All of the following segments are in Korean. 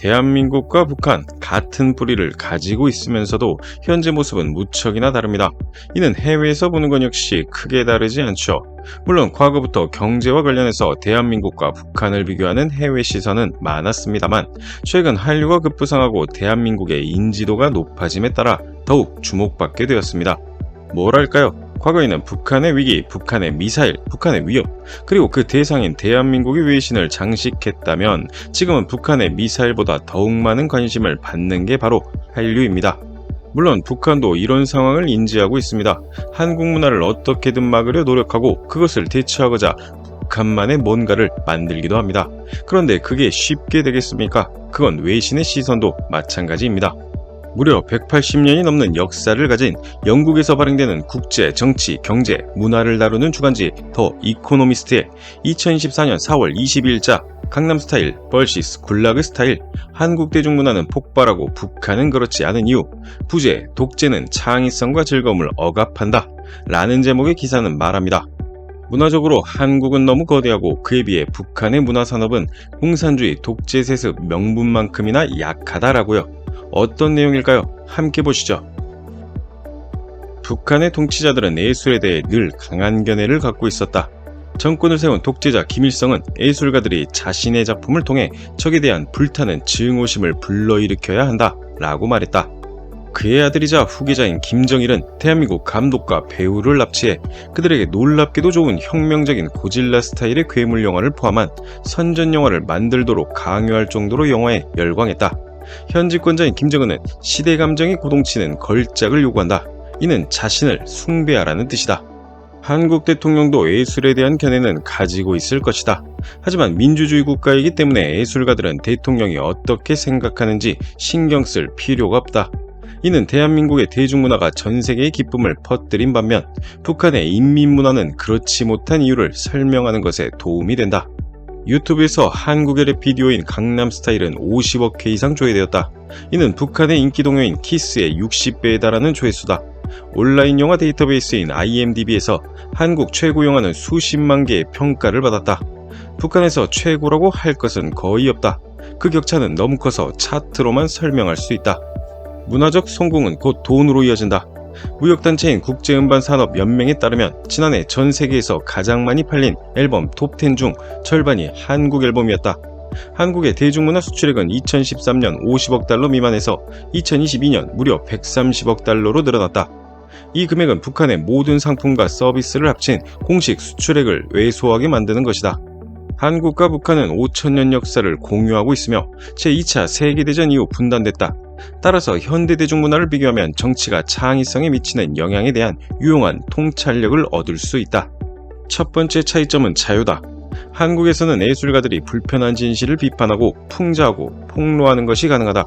대한민국과 북한 같은 뿌리를 가지고 있으면서도 현재 모습은 무척이나 다릅니다. 이는 해외에서 보는 건 역시 크게 다르지 않죠. 물론 과거부터 경제와 관련해서 대한민국과 북한을 비교하는 해외 시선은 많았습니다만 최근 한류가 급부상하고 대한민국의 인지도가 높아짐에 따라 더욱 주목받게 되었습니다. 뭐랄까요? 과거에는 북한의 위기, 북한의 미사일, 북한의 위협, 그리고 그 대상인 대한민국의 외신을 장식했다면 지금은 북한의 미사일보다 더욱 많은 관심을 받는 게 바로 한류입니다. 물론 북한도 이런 상황을 인지하고 있습니다. 한국 문화를 어떻게든 막으려 노력하고 그것을 대처하고자 북한만의 뭔가를 만들기도 합니다. 그런데 그게 쉽게 되겠습니까? 그건 외신의 시선도 마찬가지입니다. 무려 180년이 넘는 역사를 가진 영국에서 발행되는 국제, 정치, 경제, 문화를 다루는 주간지 더 이코노미스트의 2024년 4월 22일자 강남스타일 vs 굴라그 스타일 한국 대중문화는 폭발하고 북한은 그렇지 않은 이유 부재, 독재는 창의성과 즐거움을 억압한다 라는 제목의 기사는 말합니다. 문화적으로 한국은 너무 거대하고 그에 비해 북한의 문화산업은 공산주의 독재 세습 명분만큼이나 약하다라고요. 어떤 내용일까요? 함께 보시죠. 북한의 통치자들은 예술에 대해 늘 강한 견해를 갖고 있었다. 정권을 세운 독재자 김일성은 예술가들이 자신의 작품을 통해 적에 대한 불타는 증오심을 불러일으켜야 한다 라고 말했다. 그의 아들이자 후계자인 김정일은 대한민국 감독과 배우를 납치해 그들에게 놀랍게도 좋은 혁명적인 고질라 스타일의 괴물 영화를 포함한 선전 영화를 만들도록 강요할 정도로 영화에 열광했다. 현 집권자인 김정은은 시대 감정이 고동치는 걸작을 요구한다. 이는 자신을 숭배하라는 뜻이다. 한국 대통령도 예술에 대한 견해는 가지고 있을 것이다. 하지만 민주주의 국가이기 때문에 예술가들은 대통령이 어떻게 생각하는지 신경 쓸 필요가 없다. 이는 대한민국의 대중문화가 전 세계의 기쁨을 퍼뜨린 반면 북한의 인민문화는 그렇지 못한 이유를 설명하는 것에 도움이 된다. 유튜브에서 한국의 랩 비디오인 강남스타일은 50억 회 이상 조회되었다. 이는 북한의 인기 동요인 키스의 60배에 달하는 조회수다. 온라인 영화 데이터베이스인 IMDb에서 한국 최고 영화는 수십만 개의 평가를 받았다. 북한에서 최고라고 할 것은 거의 없다. 그 격차는 너무 커서 차트로만 설명할 수 있다. 문화적 성공은 곧 돈으로 이어진다. 무역단체인 국제음반산업연맹에 따르면 지난해 전 세계에서 가장 많이 팔린 앨범 톱10 중 절반이 한국 앨범이었다. 한국의 대중문화 수출액은 2013년 50억 달러 미만에서 2022년 무려 130억 달러로 늘어났다. 이 금액은 북한의 모든 상품과 서비스를 합친 공식 수출액을 왜소하게 만드는 것이다. 한국과 북한은 5천년 역사를 공유하고 있으며 제2차 세계대전 이후 분단됐다. 따라서 현대 대중문화를 비교하면 정치가 창의성에 미치는 영향에 대한 유용한 통찰력을 얻을 수 있다. 첫 번째 차이점은 자유다. 한국에서는 예술가들이 불편한 진실을 비판하고 풍자하고 폭로하는 것이 가능하다.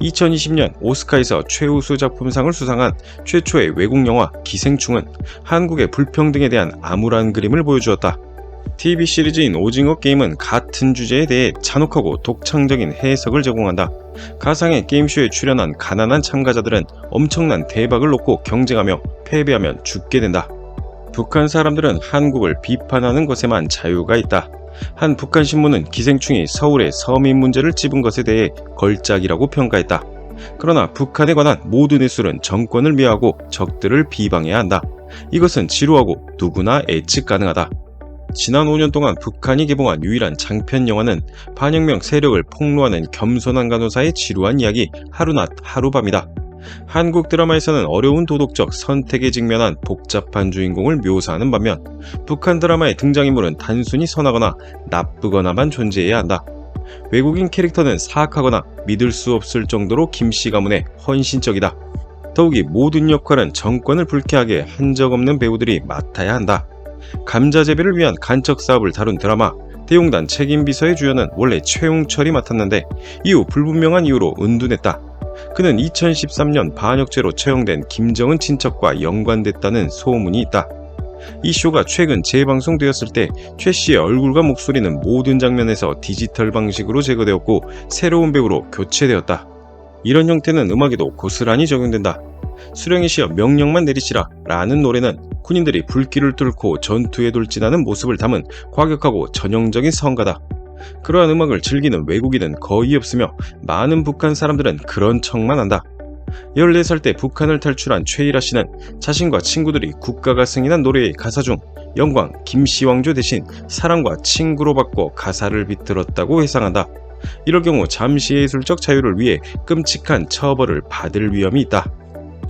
2020년 오스카에서 최우수 작품상을 수상한 최초의 외국 영화 기생충은 한국의 불평등에 대한 암울한 그림을 보여주었다. TV 시리즈인 오징어 게임은 같은 주제에 대해 잔혹하고 독창적인 해석을 제공한다. 가상의 게임쇼에 출연한 가난한 참가자들은 엄청난 대박을 놓고 경쟁하며 패배하면 죽게 된다. 북한 사람들은 한국을 비판하는 것에만 자유가 있다. 한 북한 신문은 기생충이 서울의 서민 문제를 찝은 것에 대해 걸작이라고 평가했다. 그러나 북한에 관한 모든 예술은 정권을 미워하고 적들을 비방해야 한다. 이것은 지루하고 누구나 예측 가능하다. 지난 5년 동안 북한이 개봉한 유일한 장편 영화는 반혁명 세력을 폭로하는 겸손한 간호사의 지루한 이야기 하루낮 하루밤이다. 한국 드라마에서는 어려운 도덕적 선택에 직면한 복잡한 주인공을 묘사하는 반면 북한 드라마의 등장인물은 단순히 선하거나 나쁘거나만 존재해야 한다. 외국인 캐릭터는 사악하거나 믿을 수 없을 정도로 김씨 가문에 헌신적이다. 더욱이 모든 역할은 정권을 불쾌하게 한 적 없는 배우들이 맡아야 한다. 감자 재배를 위한 간척 사업을 다룬 드라마 대용단 책임 비서의 주연은 원래 최웅철이 맡았는데 이후 불분명한 이유로 은둔했다. 그는 2013년 반역죄로 처형된 김정은 친척과 연관됐다는 소문이 있다. 이 쇼가 최근 재방송되었을 때 최 씨의 얼굴과 목소리는 모든 장면에서 디지털 방식으로 제거되었고 새로운 배우로 교체되었다. 이런 형태는 음악에도 고스란히 적용된다. 수령이 시어 명령만 내리시라 라는 노래는 군인들이 불길을 뚫고 전투에 돌진하는 모습을 담은 과격하고 전형적인 성가다. 그러한 음악을 즐기는 외국인은 거의 없으며 많은 북한 사람들은 그런 척만 한다. 14살 때 북한을 탈출한 최일아 씨는 자신과 친구들이 국가가 승인한 노래의 가사 중 영광 김씨왕조 대신 사랑과 친구로 바꿔 가사를 비틀었다고 회상한다. 이럴 경우 잠시 예술적 자유를 위해 끔찍한 처벌을 받을 위험이 있다.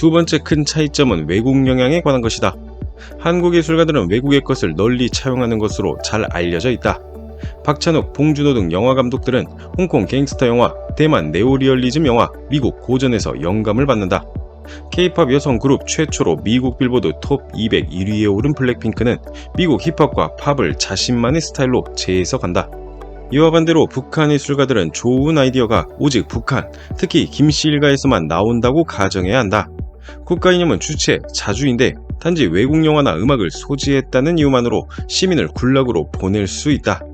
두 번째 큰 차이점은 외국 영향에 관한 것이다. 한국 예술가들은 외국의 것을 널리 차용하는 것으로 잘 알려져 있다. 박찬욱, 봉준호 등 영화 감독들은 홍콩 갱스터 영화, 대만 네오리얼리즘 영화, 미국 고전에서 영감을 받는다. K-팝 여성 그룹 최초로 미국 빌보드 톱 200 1위에 오른 블랙핑크는 미국 힙합과 팝을 자신만의 스타일로 재해석한다. 이와 반대로 북한 예술가들은 좋은 아이디어가 오직 북한, 특히 김씨 일가에서만 나온다고 가정해야 한다. 국가 이념은 주체, 자주인데 단지 외국 영화나 음악을 소지했다는 이유만으로 시민을 굴락으로 보낼 수 있다.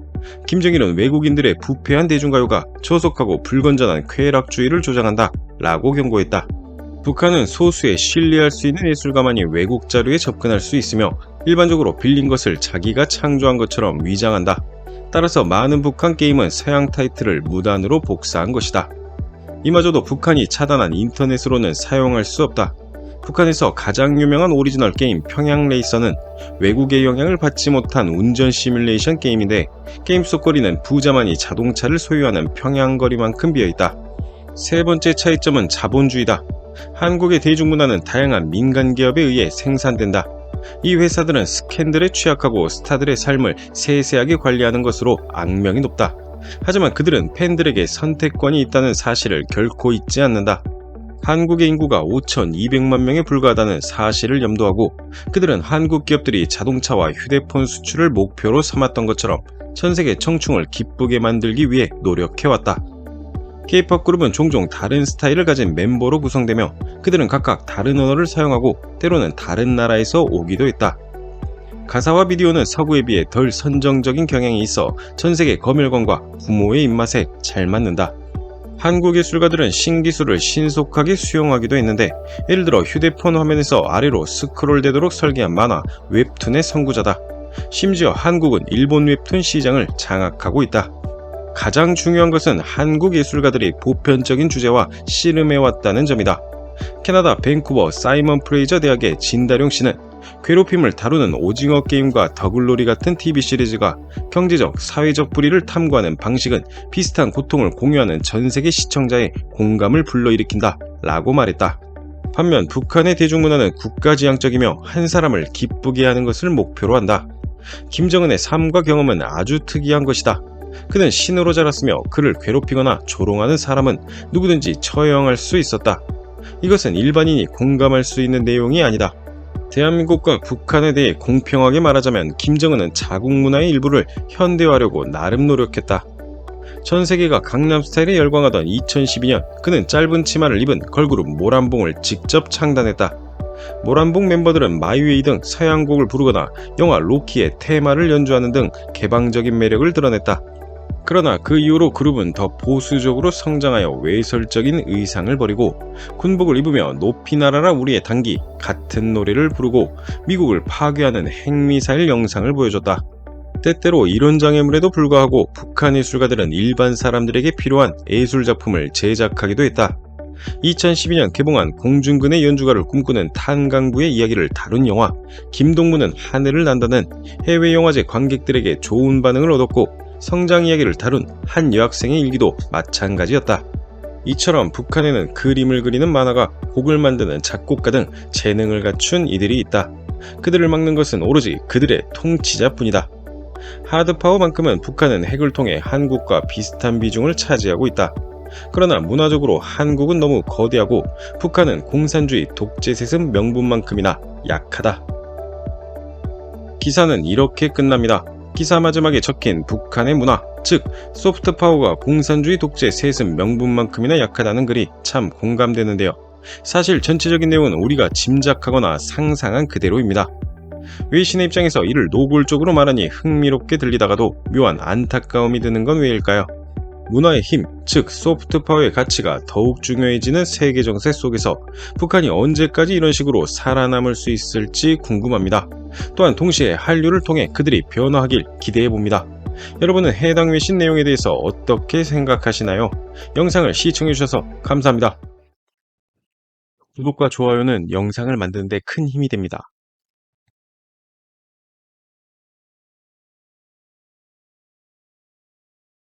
김정일은 외국인들의 부패한 대중가요가 저속하고 불건전한 쾌락주의를 조장한다. 라고 경고했다. 북한은 소수의 신뢰할 수 있는 예술가만이 외국 자료에 접근할 수 있으며 일반적으로 빌린 것을 자기가 창조한 것처럼 위장한다. 따라서 많은 북한 게임은 서양 타이틀을 무단으로 복사한 것이다. 이마저도 북한이 차단한 인터넷으로는 사용할 수 없다. 북한에서 가장 유명한 오리지널 게임 평양 레이서는 외국의 영향을 받지 못한 운전 시뮬레이션 게임인데 게임 속 거리는 부자만이 자동차를 소유하는 평양 거리만큼 비어있다. 세 번째 차이점은 자본주의다. 한국의 대중문화는 다양한 민간 기업에 의해 생산된다. 이 회사들은 스캔들에 취약하고 스타들의 삶을 세세하게 관리하는 것으로 악명이 높다. 하지만 그들은 팬들에게 선택권이 있다는 사실을 결코 잊지 않는다. 한국의 인구가 5,200만 명에 불과하다는 사실을 염두하고 그들은 한국 기업들이 자동차와 휴대폰 수출을 목표로 삼았던 것처럼 전 세계 청충을 기쁘게 만들기 위해 노력해왔다. K-팝 그룹은 종종 다른 스타일을 가진 멤버로 구성되며 그들은 각각 다른 언어를 사용하고 때로는 다른 나라에서 오기도 했다. 가사와 비디오는 서구에 비해 덜 선정적인 경향이 있어 전 세계 검열관과 부모의 입맛에 잘 맞는다. 한국 예술가들은 신기술을 신속하게 수용하기도 했는데 예를 들어 휴대폰 화면에서 아래로 스크롤되도록 설계한 만화 웹툰의 선구자다. 심지어 한국은 일본 웹툰 시장을 장악하고 있다. 가장 중요한 것은 한국 예술가들이 보편적인 주제와 씨름해왔다는 점이다. 캐나다 밴쿠버 사이먼 프레이저 대학의 진다룡 씨는 괴롭힘을 다루는 오징어 게임과 더글로리 같은 TV 시리즈가 경제적, 사회적 불의를 탐구하는 방식은 비슷한 고통을 공유하는 전 세계 시청자의 공감을 불러일으킨다. 라고 말했다. 반면 북한의 대중문화는 국가지향적이며 한 사람을 기쁘게 하는 것을 목표로 한다. 김정은의 삶과 경험은 아주 특이한 것이다. 그는 신으로 자랐으며 그를 괴롭히거나 조롱하는 사람은 누구든지 처형할 수 있었다. 이것은 일반인이 공감할 수 있는 내용이 아니다. 대한민국과 북한에 대해 공평하게 말하자면 김정은은 자국 문화의 일부를 현대화하려고 나름 노력했다. 전 세계가 강남 스타일에 열광하던 2012년 그는 짧은 치마를 입은 걸그룹 모란봉을 직접 창단했다. 모란봉 멤버들은 마이웨이 등 서양곡을 부르거나 영화 로키의 테마를 연주하는 등 개방적인 매력을 드러냈다. 그러나 그 이후로 그룹은 더 보수적으로 성장하여 외설적인 의상을 버리고 군복을 입으며 높이 날아라 우리의 단기 같은 노래를 부르고 미국을 파괴하는 핵미사일 영상을 보여줬다. 때때로 이런 장애물에도 불구하고 북한 예술가들은 일반 사람들에게 필요한 예술 작품을 제작하기도 했다. 2012년 개봉한 공중근의 연주가를 꿈꾸는 탄강부의 이야기를 다룬 영화 김동무는 하늘을 난다는 해외 영화제 관객들에게 좋은 반응을 얻었고 성장 이야기를 다룬 한 여학생의 일기도 마찬가지였다. 이처럼 북한에는 그림을 그리는 만화가 곡을 만드는 작곡가 등 재능을 갖춘 이들이 있다. 그들을 막는 것은 오로지 그들의 통치자뿐이다. 하드파워만큼은 북한은 핵을 통해 한국과 비슷한 비중을 차지하고 있다. 그러나 문화적으로 한국은 너무 거대하고 북한은 공산주의 독재 세습 명분만큼이나 약하다. 기사는 이렇게 끝납니다. 기사 마지막에 적힌 북한의 문화, 즉 소프트 파워가 공산주의 독재 세습 명분만큼이나 약하다는 글이 참 공감되는데요. 사실 전체적인 내용은 우리가 짐작하거나 상상한 그대로입니다. 외신의 입장에서 이를 노골적으로 말하니 흥미롭게 들리다가도 묘한 안타까움이 드는 건 왜일까요? 문화의 힘, 즉 소프트 파워의 가치가 더욱 중요해지는 세계 정세 속에서 북한이 언제까지 이런 식으로 살아남을 수 있을지 궁금합니다. 또한 동시에 한류를 통해 그들이 변화하길 기대해 봅니다. 여러분은 해당 외신 내용에 대해서 어떻게 생각하시나요? 영상을 시청해 주셔서 감사합니다. 구독과 좋아요는 영상을 만드는데 큰 힘이 됩니다.